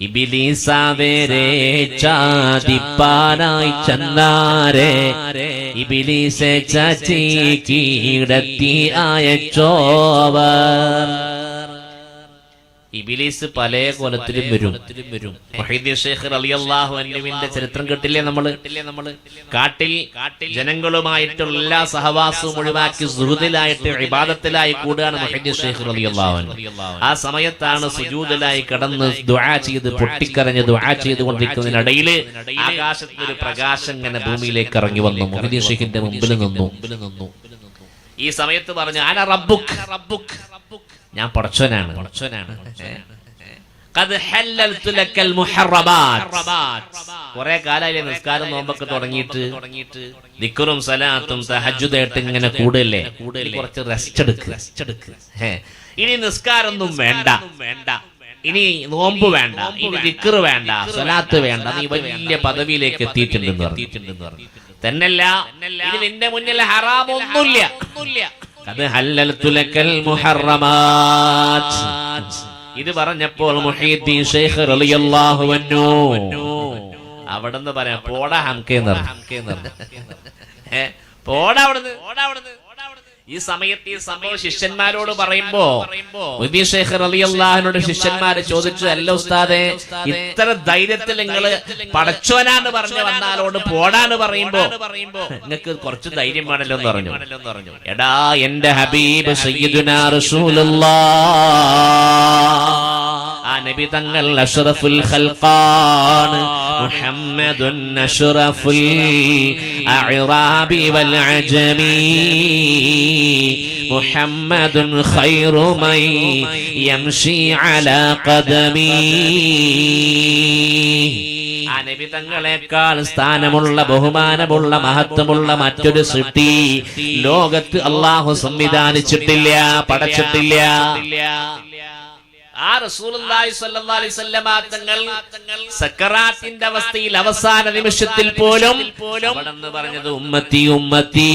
ഇബിലീസാവേരെ ചാതിപ്പാനായി ചെന്നാരെ. ഇബിലീസെ ചാച്ചി കീടത്തി അയച്ചോവർ ഇബിലീസ് പല കൊലത്തിലും വരും. വരും അൻഹുവിന്റെ ചരിത്രം കിട്ടില്ലേ നമ്മൾ? നമ്മൾ കാട്ടിൽ കാട്ടിൽ ജനങ്ങളുമായിട്ടുള്ള എല്ലാ സഹവാസവും ഒഴിവാക്കി സുഹൃത്തിലായിട്ട് വിവാദത്തിലായി കൂടുകയാണ് മൊഹീദ്ദീൻ അലി അൻഹു. ആ സമയത്താണ് സുജൂദിലായി കടന്ന് ദ്വാ ചെയ്ത് പൊട്ടിക്കരഞ്ഞ് ദുആ ചെയ്തുകൊണ്ടിരിക്കുന്നതിനിടയിൽ ആകാശത്തിൽ ഒരു പ്രകാശം ഇങ്ങനെ ഭൂമിയിലേക്ക് ഇറങ്ങി വന്നു. മൊഹീദ്ദീൻ ഷേഖിന്റെ മുമ്പിൽ നിന്നു. ഈ സമയത്ത് പറഞ്ഞു ആന റബ്ബുക്ക് റബ്ബുക്ക്. ഞാൻ പടച്ചോനാണ് പടച്ചോനാണ് കുറെ കാലായില്ലേ നിസ്കാരം നോമ്പൊക്കെ തുടങ്ങിയിട്ട് ദിക്റും സലാത്തും സഹജുദായിട്ട് ഇങ്ങനെ കൂടല്ലേ? കുറച്ച് റെസ്റ്റ് എടുക്ക്. റെസ്റ്റ് എടുക്ക് ഇനി നിസ്കാരൊന്നും വേണ്ട. വേണ്ട ഇനി നോമ്പ് വേണ്ട. ഇനി ദിക്റ് വേണ്ട. സലാത്ത് വേണ്ട. നീ വലിയ പദവിയിലേക്ക് എത്തിയിട്ടുണ്ടെന്ന് പറഞ്ഞു. തന്നല്ല നിന്റെ മുന്നിൽ ഹറാമൊന്നുമില്ല. മുഹറമാത്ത് ഇത് പറഞ്ഞപ്പോൾ മുഹീദ്ദീൻ ഷെയ്ഖ് റളിയല്ലാഹു അൻഹു. അവിടെന്ന് പറയാം പോടാ ഹംകേന്ന് പറഞ്ഞു. പോടാ അവിടുന്ന്. പോടാ അവിടുന്ന്. ഈ സമയത്ത് ഈ സംഭവം ശിഷ്യന്മാരോട് പറയുമ്പോ മുഹീദ്ദീൻ അലി അള്ളാഹിനോട് ശിഷ്യന്മാര് ചോദിച്ചു അല്ല ഉസ്താദെ ഇത്ര ധൈര്യത്തിൽ നിങ്ങൾ പടച്ചോനാന്ന് പറഞ്ഞു വന്നാലോട് പോടാന്ന് പറയുമ്പോ നിങ്ങൾക്ക് കുറച്ച് ധൈര്യം വേണല്ലോ എന്ന് പറഞ്ഞു. എടാ എന്റെ ഹബീബ് സയ്യിദുനാ റസൂലുള്ളാഹ് ആ നബി തങ്ങൾ അഷറഫുൽ ഖൽഖാണ്. മുഹമ്മദുൻ النشرف الأعراب വൽ محمد خير من يمشي على قدمي തങ്ങളെക്കാൾ സ്ഥാനമുള്ള ബഹുമാനമുള്ള മഹത്വമുള്ള മറ്റൊരു സൃഷ്ടി ലോകത്ത് അള്ളാഹു സംവിധാനിച്ചിട്ടില്ല പടച്ചിട്ടില്ല. ആ വസല്ലമ തങ്ങൾ സക്കറാത്തിന്റെ അവസ്ഥയിൽ അവസാന നിമിഷത്തിൽ പോലും പോലും പറഞ്ഞത് ഉമ്മത്തി ഉമ്മത്തി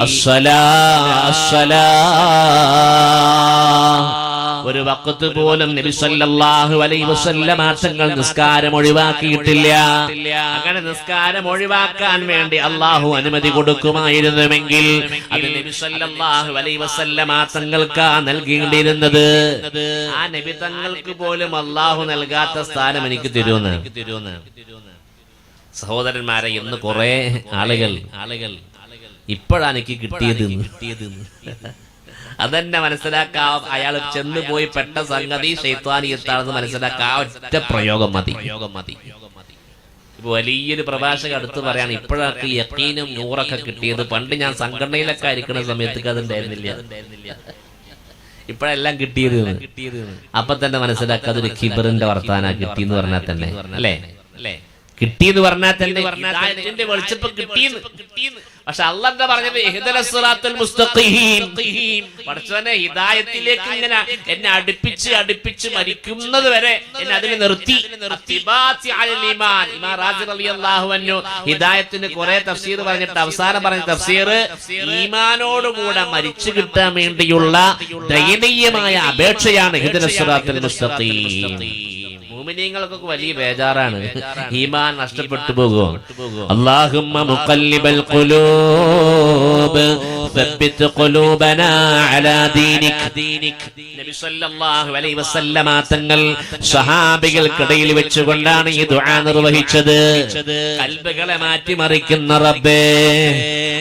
അസ്സലാ അസ്സലാ. ഒരു വക്കത്ത് പോലും നബി സല്ലല്ലാഹു അലൈഹി വസല്ലമ തങ്ങൾ നിസ്കാരം ഒഴിവാക്കിയിട്ടില്ല. അങ്ങനെ നിസ്കാരം ഒഴിവാക്കാൻ വേണ്ടി അള്ളാഹു അനുമതി കൊടുക്കുമായിരുന്നുവെങ്കിൽ അത് നബി സല്ലല്ലാഹു അലൈഹി വസല്ലമ തങ്ങൾക്ക് നൽകേണ്ടിയിരുന്നത്. ആ നബി തങ്ങൾക്ക് പോലും അള്ളാഹു നൽകാത്ത സ്ഥാനം എനിക്ക് തരുമെന്ന്. തരുമെന്ന് സഹോദരന്മാരെ ഇന്ന് കുറെ ആളുകൾ ആളുകൾ ഇപ്പോഴാണ് എനിക്ക് കിട്ടിയത് കിട്ടിയത് അതന്നെ മനസ്സിലാക്കാം. അയാൾ ചെന്ന് പോയി പെട്ട സംഗതി ഷെയ്ത്വാനിയത്താണെന്ന് മനസ്സിലാക്കാം. ഒറ്റ പ്രയോഗം മതി. പ്രയോഗം മതി വലിയൊരു പ്രഭാഷക അടുത്ത് പറയാണ് ഇപ്പോഴൊക്കെ യക്കീനും നൂറൊക്കെ കിട്ടിയത്. പണ്ട് ഞാൻ സംഘടനയിലൊക്കെ ആയിരിക്കുന്ന സമയത്ത് അതുണ്ടായിരുന്നില്ല. ഇപ്പോഴെല്ലാം കിട്ടിയത് കിട്ടിയത് അപ്പൊ തന്നെ മനസ്സിലാക്കാതെ അതൊരു ഖിബറിന്റെ വർത്താന കിട്ടിയെന്ന് പറഞ്ഞാൽ തന്നെ. അല്ലേ അല്ലേ? കിട്ടിയെന്ന് പറഞ്ഞാൽ തന്നെ ഹിദായത്തിന്റെ വെളിച്ചപ്പം കിട്ടിയെന്ന്. കിട്ടിയെന്ന്. പക്ഷെ അല്ല എന്താ പറഞ്ഞത് പഠിച്ചവനെ ഹിദായത്തിലേക്ക് ഇങ്ങനെ എന്നെ അടുപ്പിച്ച് അടുപ്പിച്ച് മരിക്കുന്നത് വരെ എന്നെ അതിൽ നിർത്തി. ഹിദായത്തിന് കുറെ തഫ്സീർ പറഞ്ഞിട്ട് അവസാനം പറഞ്ഞ തഫ്സീർ ഈമാനോടുകൂടെ മരിച്ചു കിട്ടാൻ വേണ്ടിയുള്ള ദയനീയമായ അപേക്ഷയാണ് ഇഹ്ദന സിറാത്തുൽ മുസ്തഖീം. മുഅ്മിനീങ്ങൾക്കൊക്കെ വലിയ ബേജാറാണ് ഈമാൻ നഷ്ടപ്പെട്ടു പോകും അല്ലാഹുമ്മ മുഖല്ലിബൽ ഖുലൂബ് ثبت قلوبنا على دينك നബി സല്ലല്ലാഹു അലൈഹി വസല്ലമ തങ്ങൾ സഹാബികൾക്കിടയിൽ വെച്ചുകൊണ്ടാണ് ഈ ദുആ നിർവഹിച്ചത് കൽബുകളെ മാറ്റിമറിക്കുന്ന റബ്ബേ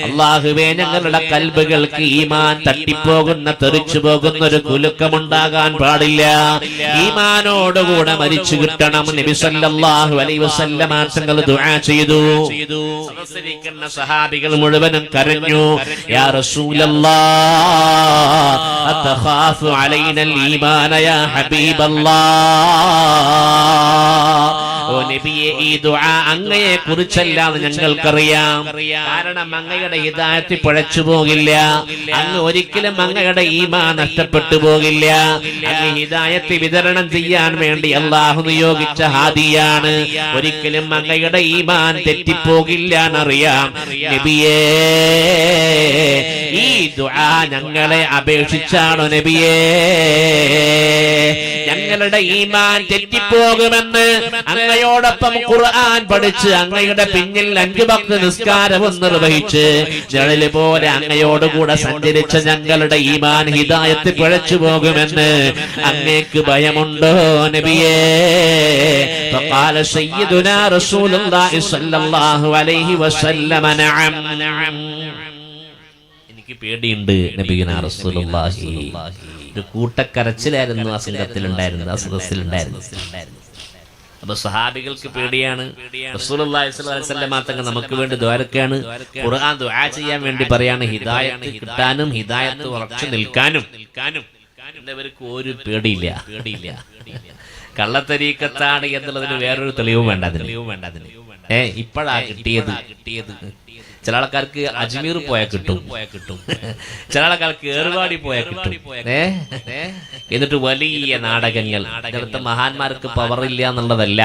അള്ളാഹുവേ ഞങ്ങളുടെ കൽബുകൾക്ക് ഈമാൻ തട്ടിപ്പോകുന്ന തെറിച്ചു പോകുന്ന ഒരു കുലുക്കമുണ്ടാകാൻ പാടില്ല ഈമാനോടുകൂടെ മരിച്ചു മരിച്ചു കിട്ടണം. നബി സല്ലല്ലാഹു അലൈഹി വസല്ലമ തങ്ങൾ ദുആ ചെയ്തു. സദസ്സിലിരിക്കുന്ന സഹാബികൾ മുഴുവനും കരഞ്ഞു. യാ റസൂലല്ലാ അതഖാഫു അലൈനൽ ഈമാന യാ ഹബീബല്ലാഹ്. നബിയെ ഈ ദുആ അങ്ങയെ കുറിച്ചല്ലാതെ ഞങ്ങൾക്കറിയാം. കാരണം അങ്ങയുടെ ഹിദായത്തിൽ പുഴച്ചു പോകില്ല. അങ്ങ് ഒരിക്കലും അങ്ങയുടെ ഈമാ നഷ്ടപ്പെട്ടു പോകില്ല. അങ്ങ് ഹിദായത്ത് വിതരണം ചെയ്യാൻ വേണ്ടി അള്ളാഹു നിയോഗിച്ച ഹാദിയാണ്. ഒരിക്കലും അങ്ങയുടെ ഈമാൻ തെറ്റിപ്പോകില്ല എന്നറിയാം. നബിയേ ഈ ദുആ ഞങ്ങളെ അപേക്ഷിച്ചാണോ നബിയേ? ഞങ്ങളുടെ ഈമാൻ തെറ്റിപ്പോകുമെന്ന് അങ്ങയോടൊപ്പം ഖുർആൻ പഠിച്ച് അങ്ങയുടെ പിന്നിൽ അഞ്ചു ഭക്ത നിസ്കാരവും നിർവഹിച്ച് ജഴല് പോലെ അങ്ങയോടുകൂടെ സഞ്ചരിച്ച ഞങ്ങളുടെ ഈമാൻ ഹിദായത്ത് പിഴച്ചു പോകുമെന്ന് അങ്ങേക്ക് ഭയമുണ്ടോ നബിയേ فقال سيدنا رسول الله صلى الله عليه وسلم نعم എനിക്ക് പേടിയുണ്ട് നബിഗുന റസൂലുള്ളാഹി ഒരു കൂട്ടക്കരച്ചിലായിരുന്നു ആ സംഘത്തിലുണ്ടായിരുന്നത് ആ സദസ്സിലുണ്ടായിരുന്നു അപ്പൊ സഹാബികൾക്ക് പേടിയാണ്. തങ്ങൾ നമുക്ക് വേണ്ടി ദ്വാരക്കാണ് ഖുർആൻ ദുആ ചെയ്യാൻ വേണ്ടി പറയാണ്. ഹിദായത്ത് കിട്ടാനും ഹിദായത്ത് ഉറച്ചു നിൽക്കാനും. നിൽക്കാനും. ഒരു പേടിയില്ല. പേടിയില്ല. കള്ളത്തരീക്കത്താണ് എന്നുള്ളതിന് വേറൊരു തെളിവും വേണ്ട തെളിവും വേണ്ട ഏഹ് ഇപ്പോഴാ കിട്ടിയത്? കിട്ടിയത്? ചില ആൾക്കാർക്ക് അജ്മീർ പോയാൽ കിട്ടും. ചില ആൾക്കാർക്ക് ഏർവാടി പോയാൽ കിട്ടും. എന്നിട്ട് വലിയ നാടകങ്ങൾ. ഇതിനകത്ത് മഹാന്മാർക്ക് പവറില്ല എന്നുള്ളതല്ല.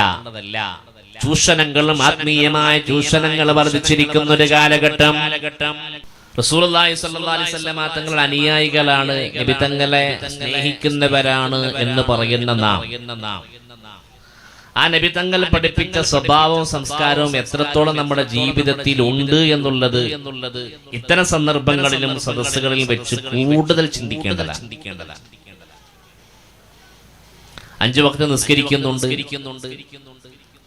ചൂഷണങ്ങളും ആത്മീയമായ ചൂഷണങ്ങൾ വർദ്ധിച്ചിരിക്കുന്ന ഒരു കാലഘട്ടം. അലൈഹി തങ്ങളുടെ അനുയായികളാണ് നബി തങ്ങളെ സ്നേഹിക്കുന്നവരാണ് എന്ന് പറയുന്ന നാം. ആ നബി തങ്ങൾ പഠിപ്പിച്ച സ്വഭാവവും സംസ്കാരവും എത്രത്തോളം നമ്മുടെ ജീവിതത്തിൽ ഉണ്ട് എന്നുള്ളത് ഇത്തരം സന്ദർഭങ്ങളിലും സദസ്സുകളിൽ വെച്ച് കൂടുതൽ ചിന്തിക്കേണ്ടതാണ്. അഞ്ചു വക്ത നിസ്കരിക്കുന്നുണ്ട്.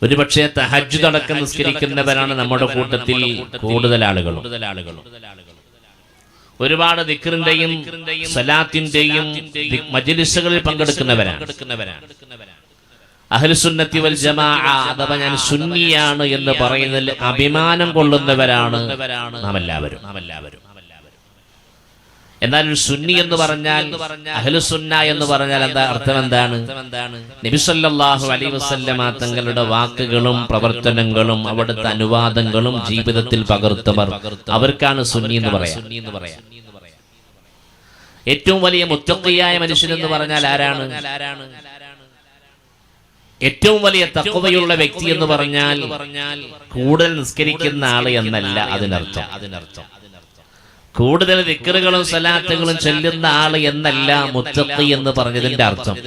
ഒരുപക്ഷെ തഹജ്ജുദ് അടക്കം നിസ്കരിക്കുന്നവരാണ് നമ്മുടെ കൂട്ടത്തിൽ കൂടുതൽ ആളുകൾ കൂടുതൽ ഒരുപാട് ദിക്കറിന്റെയും സലാത്തിന്റെയും മജിലിസുകളിൽ പങ്കെടുക്കുന്നവരാണ്. അഹ്ലുസുന്നത്തി വൽ ജമാ അഥവാ ഞാൻ സുന്നിയാണ് എന്ന് പറയുന്നതിൽ അഭിമാനം കൊള്ളുന്നവരാണ് നാം എല്ലാവരും. നാം എല്ലാവരും എന്നാൽ ഒരു സുന്നി എന്ന് പറഞ്ഞാൽ അഹ്ലുസുന്ന എന്ന് പറഞ്ഞാൽ എന്താ അർത്ഥം എന്താണ്? നബിസല്ലാഹു അലൈ വസല്ലമ തങ്ങളുടെ വാക്കുകളും പ്രവർത്തനങ്ങളും അവിടുത്തെ അനുവാദങ്ങളും ജീവിതത്തിൽ പകർത്തവർ അവർക്കാണ് സുന്നി എന്ന് പറയാം. ഏറ്റവും വലിയ മുത്തക്കിയായ മനുഷ്യൻ എന്ന് പറഞ്ഞാൽ ആരാണ്? ഏറ്റവും വലിയ തക്കവയുള്ള വ്യക്തി എന്ന് പറഞ്ഞാൽ കൂടുതൽ നിസ്കരിക്കുന്ന ആൾ എന്നല്ല അതിനർത്ഥം. അതിനർത്ഥം. കൂടുതൽ വിക്കറുകളും സലാത്തുകളും ചെല്ലുന്ന ആൾ എന്നല്ല മുത്തത്തി എന്ന് പറഞ്ഞതിന്റെ അർത്ഥം.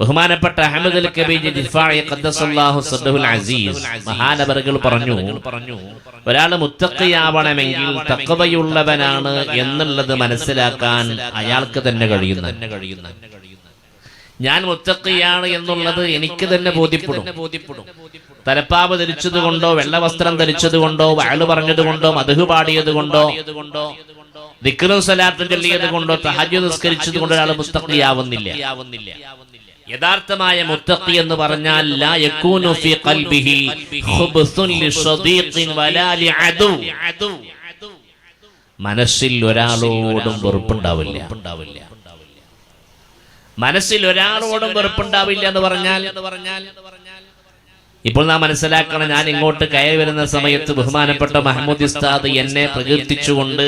ബഹുമാനപ്പെട്ട അഹമ്മദ് അസീസ്. മഹാനവറുകൾ പറഞ്ഞു പറഞ്ഞു ഒരാൾ മുത്തക്കയാവണമെങ്കിൽ തക്കവയുള്ളവനാണ് എന്നുള്ളത് മനസ്സിലാക്കാൻ അയാൾക്ക് തന്നെ കഴിയുന്ന തന്നെ കഴിയുന്ന ഞാൻ മുത്തക്കിയാണ് എന്നുള്ളത് എനിക്ക് തന്നെ ബോധ്യപ്പെടും. തലപ്പാവ് ധരിച്ചത് കൊണ്ടോ വെള്ളവസ്ത്രം ധരിച്ചത് കൊണ്ടോ വയൽ പറഞ്ഞത് കൊണ്ടോ മധു പാടിയത് കൊണ്ടോ ദിക്റും സലാത്തും ചൊല്ലിയത് കൊണ്ടോ തഹജ് നിസ്കരിച്ചത് കൊണ്ടോ ഒരാൾ മുത്തക്കിയാവുന്നില്ല യഥാർത്ഥമായ മുത്തഖി എന്ന് പറഞ്ഞാൽ ലാ യകൂനു ഫീ ഖൽബിഹി ഖുബ്സുൻ വലാ ലിഅദു മനസ്സിൽ ഒരാളോടും വെറുപ്പുണ്ടാവില്ല. ഉണ്ടാവില്ല മനസ്സിൽ ഒരാളോടും വെറുപ്പുണ്ടാവില്ല എന്ന് പറഞ്ഞാൽ ഇപ്പോൾ നാം മനസ്സിലാക്കണം ഞാൻ ഇങ്ങോട്ട് കയറി വരുന്ന സമയത്ത് ബഹുമാനപ്പെട്ട മഹമ്മൂദ് ഉസ്താദ് എന്നെ പ്രകീർത്തിച്ചുകൊണ്ട്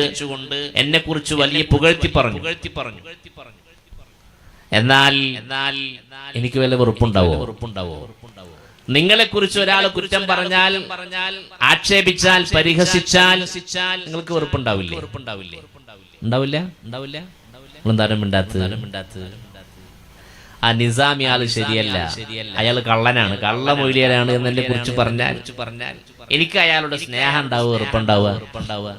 എന്നെ കുറിച്ച് വലിയ പുകഴ്ത്തി പറഞ്ഞു. എന്നാൽ എന്നാൽ എനിക്ക് വല്ല വെറുപ്പുണ്ടാവോ? വെറുപ്പുണ്ടാവോ നിങ്ങളെ കുറിച്ച് ഒരാൾ കുറ്റം പറഞ്ഞാൽ പറഞ്ഞാൽ ആക്ഷേപിച്ചാൽ പരിഹസിച്ചാൽ നിങ്ങൾക്ക് വെറുപ്പുണ്ടാവില്ലേ? ഉണ്ടാവില്ല? ഉണ്ടാവില്ല. ഉണ്ടാവില്ല മിണ്ടാത്തത്? ആ നിസാമി ആള് ശരിയല്ല അയാൾ കള്ളനാണ് കള്ള മൊഴിയലാണ് എന്ന് എന്നെ കുറിച്ച് പറഞ്ഞാൽ പറഞ്ഞാൽ എനിക്ക് അയാളുടെ സ്നേഹം ഉണ്ടാവുക ഉറപ്പുണ്ടാവുക ഉറപ്പുണ്ടാവുക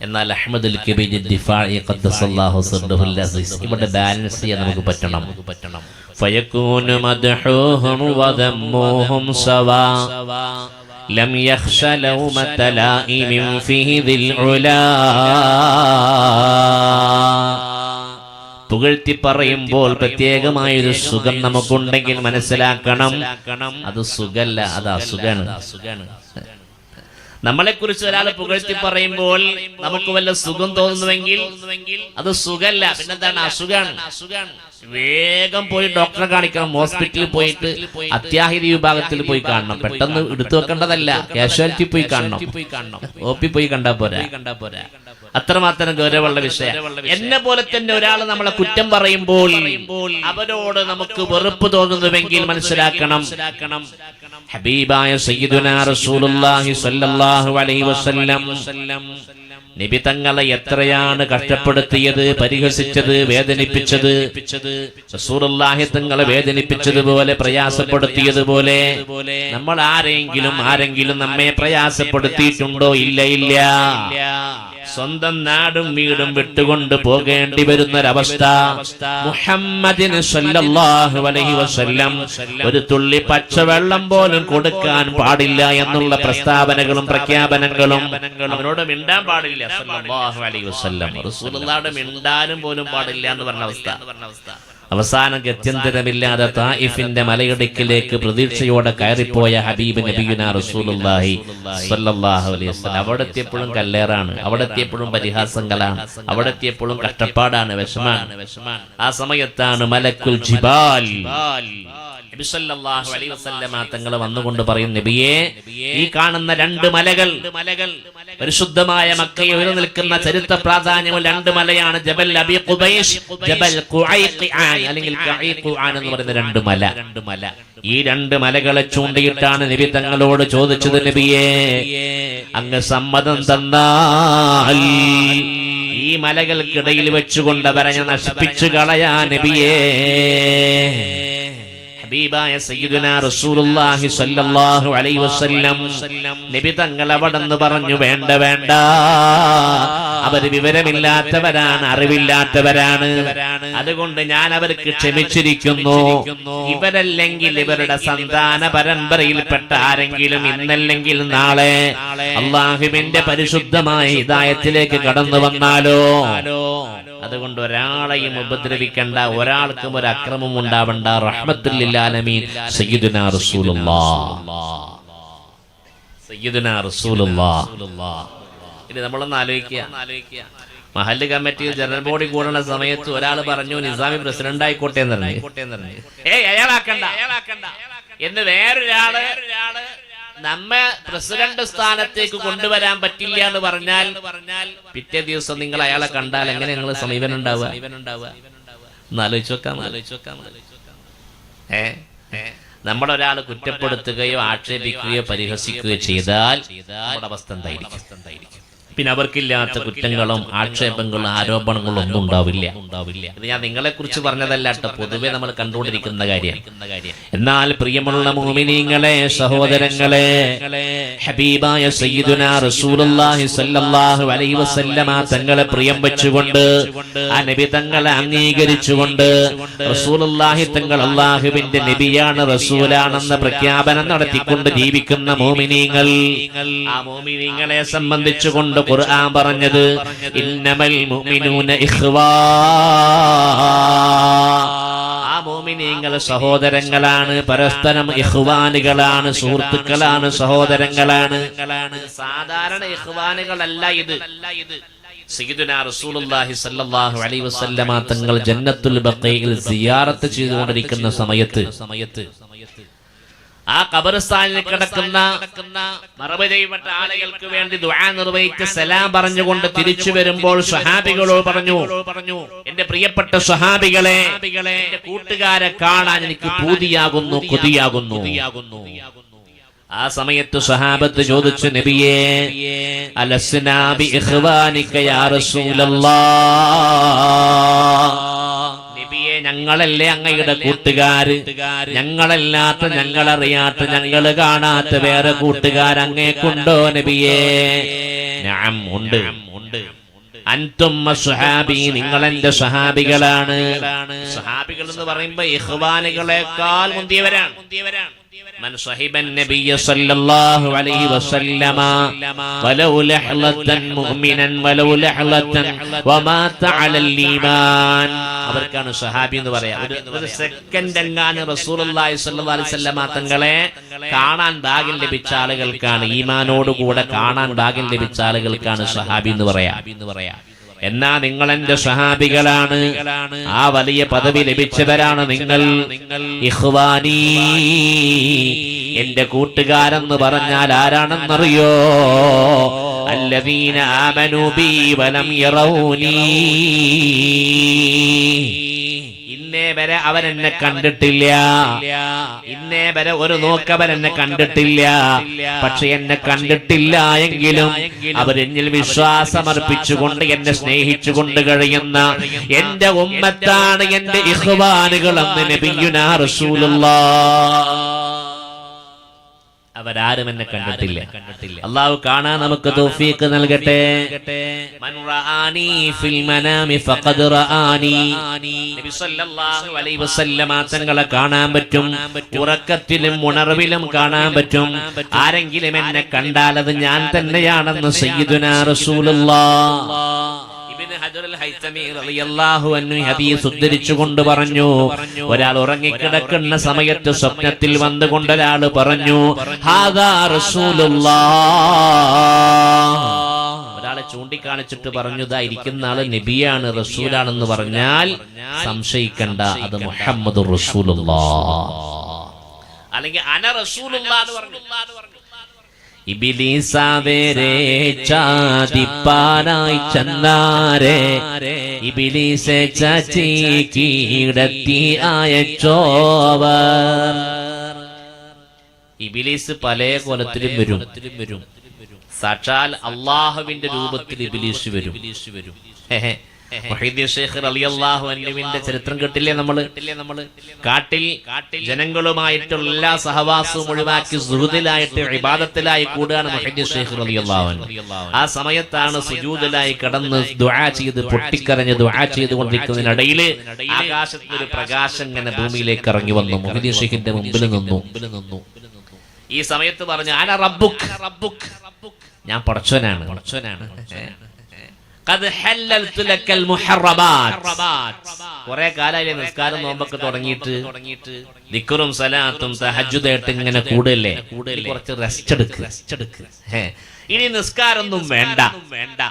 എന്നാൽ അഹമ്മദ് അൽ കബീജ് ദിഫാഇ ഖദ്ദസല്ലാഹു സിർറഹുൽ അസീസ് ഇവിടെ ബാലൻസ് ചെയ്യാൻ നമുക്ക് പറ്റണം നമുക്ക് പറ്റണം ഫയകൂനു മദ്ഹൂഹും വദമ്മുഹും സവാ لم يخش لومة لائم فيه ذي العلا പുകഴ്ത്തി പറയുമ്പോൾ പ്രത്യേകമായൊരു സുഖം നമുക്കുണ്ടെങ്കിൽ മനസ്സിലാക്കണം. അത് സുഖല്ല അത് അസുഖാണ്. അസുഖാണ്. നമ്മളെ കുറിച്ച് ഒരാൾ പുകഴ്ത്തി പറയുമ്പോൾ നമുക്ക് വല്ല സുഖം തോന്നുന്നുവെങ്കിൽ അത് സുഖല്ല പിന്നെന്താണ്? അസുഖാണ്. അസുഖാണ്. വേഗം പോയി ഡോക്ടറെ കാണിക്കണം. ഹോസ്പിറ്റലിൽ പോയിട്ട് അത്യാഹിത വിഭാഗത്തിൽ പോയി കാണണം. പെട്ടെന്ന് എടുത്തു വെക്കേണ്ടതല്ല. കാഷ്വാലിറ്റി പോയി കാണണം. ഒ പി പോയി കണ്ടാ പോരാ? കണ്ടാ പോരാ? അത്രമാത്രം ഗൗരവമുള്ള വിഷയം. എന്നെ പോലെ തന്നെ ഒരാൾ നമ്മളെ കുറ്റം പറയുമ്പോൾ അവരോട് നമുക്ക് വെറുപ്പ് തോന്നുന്നുവെങ്കിൽ മനസ്സിലാക്കണം. ഹബീബായ സയ്യിദുനാ റസൂലുള്ളാഹി സ്വല്ലല്ലാഹു അലൈഹി വസല്ലം. നബി തങ്ങളെ എത്രയാണ് കഷ്ടപ്പെടുത്തിയത് പരിഹസിച്ചത് വേദനിപ്പിച്ചത്? റസൂലുള്ളാഹി തങ്ങളെ വേദനിപ്പിച്ചതുപോലെ പ്രയാസപ്പെടുത്തിയതുപോലെ നമ്മൾ ആരെങ്കിലും ആരെങ്കിലും നമ്മെ പ്രയാസപ്പെടുത്തിയിട്ടുണ്ടോ? ഇല്ല ഇല്ല. സ്വന്തം നാടും വീടും വിട്ടുകൊണ്ട് പോകേണ്ടി വരുന്നൊരവസ്ഥ മുഹമ്മദിന് സല്ലല്ലാഹു അലൈഹി വസല്ലം ഒരു തുള്ളി പച്ചവെള്ളം പോലും കൊടുക്കാൻ പാടില്ല എന്നുള്ള പ്രസ്താവനകളും പ്രഖ്യാപനങ്ങളും അവനോട് മിണ്ടാൻ പാടില്ല. അലൈഹി വസല്ലം. മിണ്ടാനും പോലും പാടില്ല എന്ന് പറഞ്ഞ അവസ്ഥ. അവസാനം ഗത്യന്തരമില്ലാതെ തായിഫിന്റെ മലയിടുക്കിലേക്ക് പ്രതീക്ഷയോടെ കയറിപ്പോയ ഹബീബ് നബിയുന റസൂലുള്ളാഹി സ്വല്ലല്ലാഹു അലൈഹി വസല്ലം. അവിടെ എത്തിയപ്പോഴും കല്ലേറാണ്. അവിടെ എത്തിയപ്പോഴും പരിഹാസങ്ങളാണ്. അവിടെ എത്തിയപ്പോഴും കഷ്ടപ്പാടാണ് വിഷമാണ് ആ സമയത്താണ് മലക്കുൽ ജിബാൽ. നബി സല്ലല്ലാഹു അലൈഹി വസല്ലമ തങ്ങൾ വന്നുകൊണ്ട് പറയും നബിയെ ഈ കാണുന്ന രണ്ട് മലകൾ മലകൾ പരിശുദ്ധമായ മക്കയെ ഉയർന്നു നിൽക്കുന്ന ചരിത്ര പ്രാധാന്യമുള്ള രണ്ട് മലയാണ് ജബൽ അബി ഖുബൈഷ് ജബൽ അല്ലെങ്കിൽ എന്ന് പറയുന്ന രണ്ട് മല. രണ്ട് മല. ഈ രണ്ട് മലകളെ ചൂണ്ടിയിട്ടാണ് നബി തങ്ങളോട് ചോദിച്ചത് നബിയെ അങ്ങ് സമ്മതം തന്നാൽ ഈ മലകൾക്കിടയിൽ വെച്ചുകൊണ്ട് അവരെ നശിപ്പിച്ചു കളയാ നബിയേ. ഹബീബായ സയ്യിദുന റസൂലുള്ളാഹി സ്വല്ലല്ലാഹു അലൈഹി വസല്ലം. നബി തങ്ങൾ പറഞ്ഞു വേണ്ട വേണ്ട. അവർ വിവരമില്ലാത്തവരാണ് അറിവില്ലാത്തവരാണ്. അതുകൊണ്ട് ഞാൻ അവർക്ക് ക്ഷമിച്ചിരിക്കുന്നു. ഇവരല്ലെങ്കിൽ ഇവരുടെ സന്താന പരമ്പരയിൽപ്പെട്ട ആരെങ്കിലും ഇന്നല്ലെങ്കിൽ നാളെ അള്ളാഹുവിന്റെ പരിശുദ്ധമായ ഹിദായത്തിലേക്ക് കടന്നു വന്നാലോ? അതുകൊണ്ട് ഒരാളെയും ഉപദ്രവിക്കണ്ട ഒരാൾക്കും ഒരു അക്രമം ഉണ്ടാവണ്ട. റഹ്മത്തുല്ലാലമീൻ. സയ്യിദുനാ റസൂലുള്ളാഹ് സയ്യിദുനാ റസൂലുള്ളാഹ് ഇനി നമ്മളൊന്ന് ആലോചിക്കുക. മഹല്ല് കമ്മിറ്റിയിൽ ജനറൽ ബോഡി കൂടുന്ന സമയത്ത് ഒരാൾ പറഞ്ഞു നിസാമി പ്രസിഡന്റ് ആയിക്കോട്ടെ എന്ന് പറഞ്ഞു. ഏയ് അയാളാക്കണ്ട. എന്ന് വേറൊരാൾ നമ്മെ പ്രസിഡന്റ് സ്ഥാനത്തേക്ക് കൊണ്ടുവരാൻ പറ്റില്ല എന്ന് പറഞ്ഞാൽ പിറ്റേ ദിവസം നിങ്ങൾ അയാളെ കണ്ടാൽ എങ്ങനെ നിങ്ങൾ സമീപനം ഉണ്ടാവുക? നമ്മുടെ ഒരാൾ ഏ കുറ്റപ്പെടുത്തുകയോ ആക്ഷേപിക്കുകയോ പരിഹസിക്കുകയോ ചെയ്താൽ നമ്മുടെ അവസ്ഥ എന്തായിരിക്കും? പിന്നെ അവർക്കില്ലാത്ത കുറ്റങ്ങളും ആക്ഷേപങ്ങളും ആരോപണങ്ങളും ഒന്നും ഉണ്ടാവില്ല. ഉണ്ടാവില്ല. ഇത് ഞാൻ നിങ്ങളെ കുറിച്ച് പറഞ്ഞതല്ല കേട്ടോ. പൊതുവെ നമ്മൾ കണ്ടുകൊണ്ടിരിക്കുന്ന കാര്യം. എന്നാൽ പ്രിയമുള്ള മോമിനിങ്ങളെ സഹോദരങ്ങളെ ഹബീബായ സയ്യിദുന റസൂലുള്ളാഹി സ്വല്ലല്ലാഹു അലൈഹി വസല്ലമ തങ്ങളെ പ്രിയം വെച്ചുകൊണ്ട് ആ നബി തങ്ങളെ അംഗീകരിച്ചുകൊണ്ട് റസൂലുള്ളാഹി തങ്ങൾ അള്ളാഹുവിന്റെ നബിയാണ് റസൂലാണെന്ന പ്രഖ്യാപനം നടത്തിക്കൊണ്ട് ജീവിക്കുന്ന മോമിനിങ്ങൾ ആ മോമിനിങ്ങളെ സംബന്ധിച്ചുകൊണ്ട് ഖുർആൻ പറഞ്ഞത്. ഇന്നമൽ മുഅ്മിനൂന ഇഖ്വാ. ആ മോമിനീങ്ങൾ സഹോദരങ്ങളാണ് പരസ്പരം ഇഹ്വാനുകളാണ് സുഹൃത്തുക്കളാണ് സഹോദരങ്ങളാണ്. സാധാരണ ഇഹ്വാനുകളല്ല ഇത്. തങ്ങൾ ജന്നത്തുൽ ബഖീൽ സിയാറത്ത് ചെയ്തുകൊണ്ടിരിക്കുന്ന സമയത്ത് സമയത്ത് ആ ഖബർസ്ഥാനിൽ കിടക്കുന്ന മറവ് ചെയ്യപ്പെട്ട ആളുകൾക്ക് വേണ്ടി ദുആ നിർവഹിച്ച് സലാം പറഞ്ഞുകൊണ്ട് തിരിച്ചു വരുമ്പോൾ സ്വഹാബികളോ പറഞ്ഞു പറഞ്ഞു എന്റെ പ്രിയപ്പെട്ട സ്വഹാബികളെ എന്റെ കൂട്ടുകാരെ കാണാൻ എനിക്ക് പൂതിയാകുന്നു കൊതിയാകുന്നു. ആ സമയത്ത് സ്വഹാബത്ത് ചോദിച്ചു നബിയേ അലസ്നാബി ഇഖ്വാനിക യാ റസൂലല്ലാഹ് ഞങ്ങളല്ലേ അങ്ങയുടെ കൂട്ടുകാര്. ഞങ്ങളല്ലാത്ത ഞങ്ങളറിയാത്ത ഞങ്ങൾ കാണാത്ത വേറെ കൂട്ടുകാർ അങ്ങേ കൊണ്ടോ നബിയേ? ഞാൻ ഉണ്ട്. ഉണ്ട്. അൻതും സുഹാബി നിങ്ങൾ എന്റെ സഹാബികളാണ്. സഹാബികൾ എന്ന് പറയുമ്പോ ഇഹ്വാനുകളെക്കാൾ മുന്തിയവരാണ്. മുന്തിയവരാണ്. من صحب النبي صلى الله عليه وسلم ولو لحظة مؤمنا ولو لحظة ومات على الإيمان അവർക്കാണ് സഹാബി എന്ന് പറയാം ഒരു ഒരു സെക്കൻഡ് എങ്ങാനും റസൂലുള്ളാഹി സ്വല്ലല്ലാഹി അലൈഹി വസല്ലമ തങ്ങളെ കാണാൻ ഭാഗ്യം ലഭിച്ച ആളുകൾക്കാണ് ഈമാനോടുകൂടെ കാണാൻ ഭാഗ്യം ലഭിച്ച ആളുകൾക്കാണ് സഹാബി എന്ന് പറയാം എന്ന് പറയാം എന്നാ നിങ്ങൾ എന്റെ സഹാബികളാണ്. ആ വലിയ പദവി ലഭിച്ചവരാണ് നിങ്ങൾ. ഇഹ്വാനി എന്റെ കൂട്ടുകാരെന്ന് പറഞ്ഞാൽ ആരാണെന്നറിയോ? അല്ലദീന ആമനു ബി വലം ഇന്നേ വരെ അവരെന്നെ കണ്ടിട്ടില്ല. ഇന്നേ വരെ ഒരു നോക്കവൻ എന്നെ കണ്ടിട്ടില്ല. പക്ഷെ എന്നെ കണ്ടിട്ടില്ല എങ്കിലും അവരെന്നിൽ വിശ്വാസമർപ്പിച്ചുകൊണ്ട് എന്നെ സ്നേഹിച്ചുകൊണ്ട് കഴിയുന്ന എന്റെ ഉമ്മത്താണ് എന്റെ ഇഹ്വാനുകൾ അന്ന് നബിയുനാ റസൂലുള്ളാഹ് അവരാരും എന്നെ കണ്ടിട്ടില്ല. അള്ളാഹു കാണാൻ നമുക്ക് തൗഫീഖ് നൽകട്ടെ. മൻ റആനി ഫിൽ മനാമി ഫഖദ് റആനി. നബി സല്ലല്ലാഹു അലൈഹി വസല്ലമ തങ്ങളെ കാണാൻ പറ്റും. ഉറക്കത്തിലും ഉണർവിലും കാണാൻ പറ്റും. ആരെങ്കിലും എന്നെ കണ്ടാൽ അത് ഞാൻ തന്നെയാണെന്ന് സയ്യിദുനാ റസൂലുള്ളാഹ് ഉദ്ധരിച്ചുകൊണ്ട് പറഞ്ഞു ഒരാൾ ഉറങ്ങിക്കിടക്കുന്ന സമയത്ത് സ്വപ്നത്തിൽ വന്നുകൊണ്ട് ഒരാൾ പറഞ്ഞു ഹാദാ ഒരാളെ ചൂണ്ടിക്കാണിച്ചിട്ട് പറഞ്ഞു ഇതാ ഇരിക്കുന്ന ആൾ നബിയാണ് റസൂലാണെന്ന് പറഞ്ഞാൽ സംശയിക്കണ്ട അത് മുഹമ്മദ് അല്ലെങ്കിൽ അന റസൂലുള്ള എന്ന് പറഞ്ഞു. ഇബിലീസാവേരെ ചാതിപ്പാനായി ചെന്നാരെ. ഇബിലീസെ ചാച്ചി കീടത്തി അയച്ചോവർ. ഇബിലീസ് പല കൊലത്തിലും വരും. വരും. സാക്ഷാൽ അള്ളാഹുവിന്റെ രൂപത്തിൽ ഇബിലീസ് വരും. ഹെഹെ. ചരിത്രം കേട്ടില്ലേ നമ്മൾ? കാട്ടിൽ ജനങ്ങളുമായിട്ടുള്ള എല്ലാ സഹവാസവും ഒഴിവാക്കി സുഹൃത്തിലായിട്ട് വിവാദത്തിലായി കൂടുകയാണ് ആ സമയത്താണ് സുജൂദിലായി കടന്ന് ദുആ ചെയ്ത് പൊട്ടിക്കരഞ്ഞ് ദുആ ചെയ്തുകൊണ്ടിരിക്കുന്നതിനിടയിൽ ആകാശത്തിൽ ഒരു പ്രകാശം ഇങ്ങനെ ഭൂമിയിലേക്ക് ഇറങ്ങി വന്നു. മുഹീദ്ദീൻ ശൈഖിന്റെ മുമ്പിൽ നിന്നു. ഈ സമയത്ത് പറഞ്ഞു ഞാൻ പടച്ചോനാണ് പടച്ചോനാണ് കുറെ കാലായില്ലേ നിസ്കാരം നോമ്പൊക്കെ തുടങ്ങിയിട്ട് ദിക്റും സലാത്തും സഹജുദായിട്ട് ഇങ്ങനെ കൂടല്ലേ? കുറച്ച് റെസ്റ്റ് എടുക്ക്. റെസ്റ്റ് എടുക്ക് ഇനി നിസ്കാരൊന്നും വേണ്ട. വേണ്ട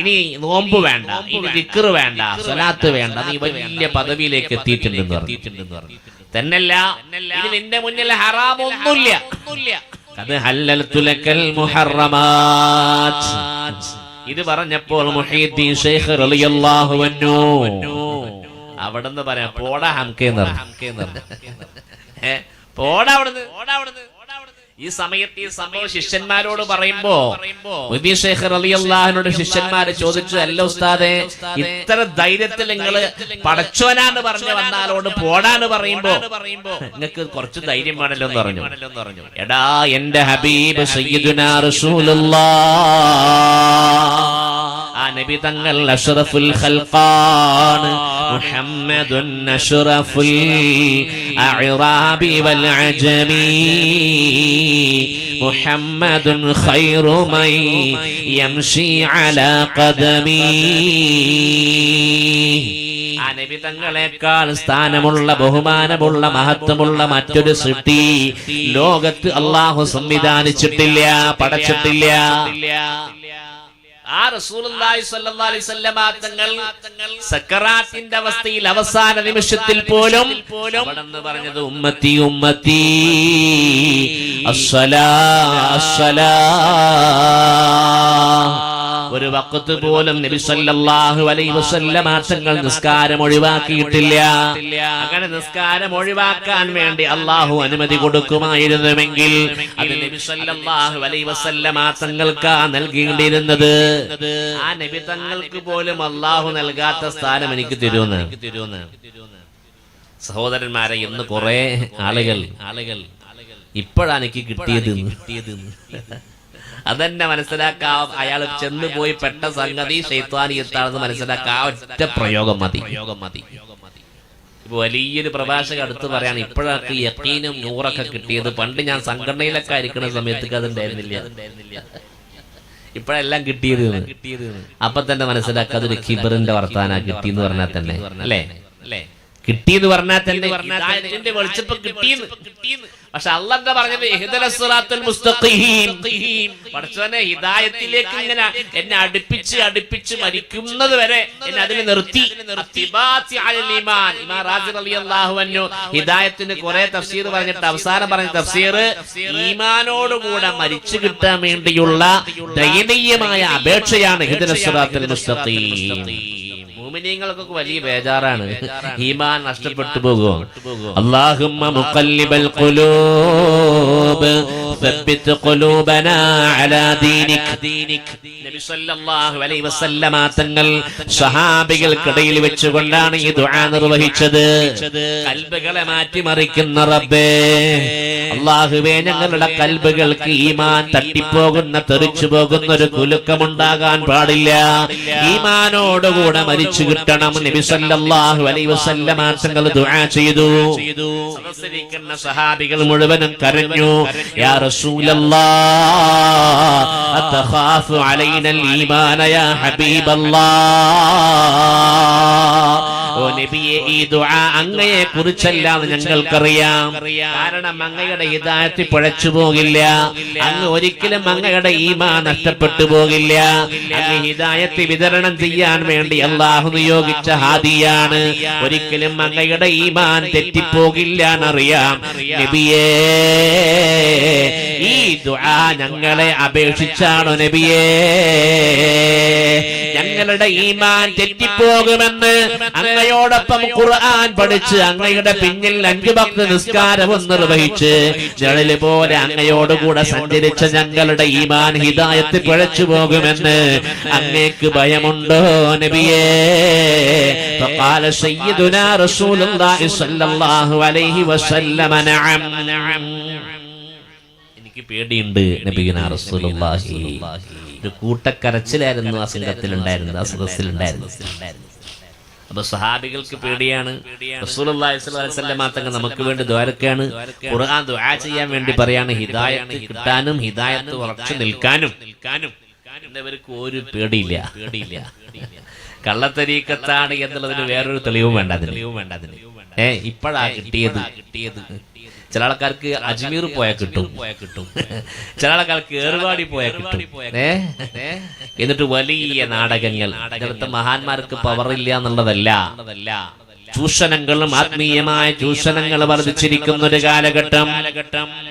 ഇനി നോമ്പ് വേണ്ട. ഇനി ദിക്റ് വേണ്ട. സലാത്ത് വേണ്ട. നീ വലിയ പദവിയിലേക്ക് എത്തിയിട്ടുണ്ടെന്ന് പറഞ്ഞു. തന്നല്ല ഇനി നിന്റെ മുന്നിൽ ഹറാമൊന്നുമില്ല. അത് ഹല്ലൽ തുലക്കൽ മുഹറമാത്ത് ഇത് പറഞ്ഞപ്പോൾ മുഹീദ്ദീൻ ശൈഖ് റളിയല്ലാഹു അൻഹു. അവിടുന്ന് പറയാം പോടാ ഹംകേന്ന് ഏ, പോടാ അവിടുന്ന്. പോടാ അവിടുന്ന്. ഈ സമയത്ത് ഈ സംഭവം ശിഷ്യന്മാരോട് പറയുമ്പോ മുഹീദ്ദീൻ അലി അള്ളാഹിനോട് ശിഷ്യന്മാര് ചോദിച്ചു അല്ല ഉസ്താദെ ഇത്ര ധൈര്യത്തിൽ നിങ്ങൾ പടച്ചോനാന്ന് പറഞ്ഞു വന്നാലോട് പോടാന്ന് പറയുമ്പോ നിങ്ങൾക്ക് കുറച്ച് ധൈര്യം വേണല്ലോ എന്ന് പറഞ്ഞു. എടാ എന്റെ ഹബീബ് സയ്യിദുനാ ആ നബി തങ്ങൾ അഷറഫുൽ ഖൽഖാണ്. മുഹമ്മദുൻ അഷ്റഫുൽ അഅറാബി വൽ അജമി. മുഹമ്മദുൻ ഖൈറു يمشي على ആ നബി തങ്ങളെക്കാൾ സ്ഥാനമുള്ള ബഹുമാനമുള്ള മഹത്വമുള്ള മറ്റൊരു സൃഷ്ടി ലോകത്ത് അള്ളാഹു സംവിധാനിച്ചിട്ടില്ല പടച്ചിട്ടില്ല. ആ വസല്ലമ തങ്ങൾ സക്കറാത്തിന്റെ അവസ്ഥയിൽ അവസാന നിമിഷത്തിൽ പോലും പോലും പറഞ്ഞത് ഉമ്മത്തി ഉമ്മത്തി അസ്സലാ അസ്സലാ. ഒരു വക്കത്ത് പോലും നബി സല്ലല്ലാഹു അലൈഹി വസല്ലമ തങ്ങൾ നിസ്കാരം ഒഴിവാക്കിയിട്ടില്ല. അങ്ങനെ നിസ്കാരം ഒഴിവാക്കാൻ വേണ്ടി അള്ളാഹു അനുമതി കൊടുക്കുമായിരുന്നുവെങ്കിൽ അത് അലൈഹി വസല്ലമ തങ്ങൾക്കാ നൽകേണ്ടിയിരുന്നത്. ആ നബി തങ്ങൾക്ക് പോലും അള്ളാഹു നൽകാത്ത സ്ഥാനം എനിക്ക് തരുമെന്ന്. സഹോദരന്മാരെ ഇന്ന് കുറെ ആളുകൾ ആളുകൾ ഇപ്പോഴാണ് എനിക്ക് കിട്ടിയത് കിട്ടിയത് അതന്നെ മനസ്സിലാക്കാം. അയാൾ ചെന്ന് പോയി പെട്ട സംഗതി ശൈത്വാനിയത്താണെന്ന് മനസ്സിലാക്കാം. ആ ഒറ്റ പ്രയോഗം മതി. പ്രയോഗം മതി വലിയൊരു പ്രഭാഷക അടുത്ത് പറയാണ് ഇപ്പോഴൊക്കെ യക്കീനും നൂറൊക്കെ കിട്ടിയത്. പണ്ട് ഞാൻ സംഘടനയിലൊക്കെ ആയിരിക്കുന്ന അത് ഉണ്ടായിരുന്നില്ല ഇപ്പോഴെല്ലാം കിട്ടിയത് അപ്പൊ തന്നെ മനസ്സിലാക്കാതെ അതൊരു ഖിബറിന്റെ വർത്താന കിട്ടി എന്ന് പറഞ്ഞാൽ തന്നെ. അല്ലേ അല്ലേ? കിട്ടിയെന്ന് പറഞ്ഞാൽ തന്നെ ഹിദായത്തിന്റെ വെളിച്ചപ്പം കിട്ടിയെന്ന്. പക്ഷെ അല്ല എന്താ പറഞ്ഞത്? പഠിച്ചവനെ ഹിദായത്തിലേക്ക് ഇങ്ങനെ എന്നെ അടുപ്പിച്ച് അടുപ്പിച്ച് മരിക്കുന്നത് വരെ എന്നെ അതിൽ നിർത്തി. ഹിതായത്തിന് ഹിദായത്തിന് കുറെ തഫ്സീർ പറഞ്ഞിട്ട് അവസാനം പറഞ്ഞ തഫ്സീർ ഈമാനോടുകൂടെ മരിച്ചു കിട്ടാൻ വേണ്ടിയുള്ള ദയനീയമായ അപേക്ഷയാണ് ഇഹ്ദിനസ് സിറാത്തുൽ മുസ്തഖീം. മുഅ്മിനീങ്ങൾക്കൊക്കെ വലിയ ബേജാറാണ് ഈമാൻ നഷ്ടപ്പെട്ടു പോകും അല്ലാഹുമ്മ മുഖല്ലിബൽ ഖുലൂബ് ثبت قلوبنا على دينك നബി സല്ലല്ലാഹു അലൈഹി വസല്ലമ തങ്ങൾ സ്വഹാബികൾക്കിടയിൽ വെച്ചുകൊണ്ടാണ് ഈ ദുആ നിർവഹിച്ചത് കൽബുകളെ മാറ്റിമറിക്കുന്ന റബ്ബേ അള്ളാഹുവേ ഞങ്ങളുടെ കൽബുകൾക്ക് ഈമാൻ തട്ടിപ്പോകുന്ന തെറിച്ചു പോകുന്ന ഒരു കുലുക്കമുണ്ടാകാൻ പാടില്ല ഈമാനോടുകൂടെ മരിച്ചു കിട്ടണം. നബി സല്ലല്ലാഹു അലൈഹി വസല്ലമ തങ്ങൾ ദുആ ചെയ്തു. സദസ്സിലിരിക്കുന്ന സഹാബികൾ മുഴുവനും കരഞ്ഞു. യാ റസൂലല്ലാഹ് അതഖാഫു അലൈനൽ ഈമാന യാ ഹബീബല്ലാഹ്. ഓ നബിയെ ഈ ദുആ അങ്ങയെ കുറിച്ചല്ലാതെ ഞങ്ങൾക്കറിയാം. കാരണം അങ്ങയുടെ ഹിതായത്തിൽ പുഴച്ചു പോകില്ല. അങ്ങ് ഒരിക്കലും അങ്ങയുടെ ഈമാ നഷ്ടപ്പെട്ടു പോകില്ല. അങ്ങ് ഹിദായത്ത് വിതരണം ചെയ്യാൻ വേണ്ടി അള്ളാഹു നിയോഗിച്ച ഹാദിയാണ്. ഒരിക്കലും അങ്ങയുടെ ഈമാൻ തെറ്റിപ്പോകില്ല എന്നറിയാം. നബിയേ ഈ ദുആ ഞങ്ങളെ അപേക്ഷിച്ചാണോ നബിയേ? ഞങ്ങളുടെ ഈമാൻ തെറ്റിപ്പോകുമെന്ന് അങ്ങയോടൊപ്പം ഖുർആൻ പഠിച്ച് അങ്ങയുടെ പിന്നിൽ അഞ്ചു ഭക്ത നിസ്കാരവും നിർവഹിച്ച് ജളില് പോലെ അങ്ങയോടുകൂടെ സഞ്ചരിച്ച ഞങ്ങളുടെ ഈമാൻ ഹിദായത്ത് പിഴച്ചു പോകുമെന്ന് അങ്ങേക്ക് ഭയമുണ്ടോ നബിയേ فقال سيدنا رسول الله صلى الله عليه وسلم نعم എനിക്ക് പേടിയുണ്ട് നബിഗുന റസൂലുള്ളാഹി ഒരു കൂട്ടക്കരച്ചിലായിരുന്നു ആ സംഘത്തിലുണ്ടായിരുന്നത് ആ സദസ്സിലുണ്ടായിരുന്നു അപ്പൊ സഹാബികൾക്ക് പേടിയാണ്. തങ്ങൾ നമുക്ക് വേണ്ടി ദ്വാരക്കാണ്. ഖുർആൻ ദുആ ചെയ്യാൻ വേണ്ടി പറയാണ്. ഹിദായത്ത് കിട്ടാനും ഹിദായത്ത് ഉറച്ചു നിൽക്കാനും. നിൽക്കാനും. എന്നവർക്ക് ഒരു പേടിയില്ല. പേടിയില്ല കള്ളത്തരീക്കത്താണ് എന്നുള്ളതിന് വേറൊരു തെളിവും വേണ്ട തെളിവും വേണ്ട അതിന്. ഏ ഇപ്പോഴാ കിട്ടിയത്. കിട്ടിയത്. ചില ആൾക്കാർക്ക് അജ്മീർ പോയാൽ കിട്ടും. പോയാൽ കിട്ടും. ചില ആൾക്കാർക്ക് ഏർവാടി പോയാൽ കിട്ടും. എന്നിട്ട് വലിയ നാടകങ്ങൾ. ഇവിടുത്തെ മഹാന്മാർക്ക് പവർ ഇല്ല എന്നുള്ളതല്ല. ചൂഷണങ്ങളും ആത്മീയമായ ചൂഷണങ്ങൾ വർദ്ധിച്ചിരിക്കുന്ന ഒരു കാലഘട്ടം.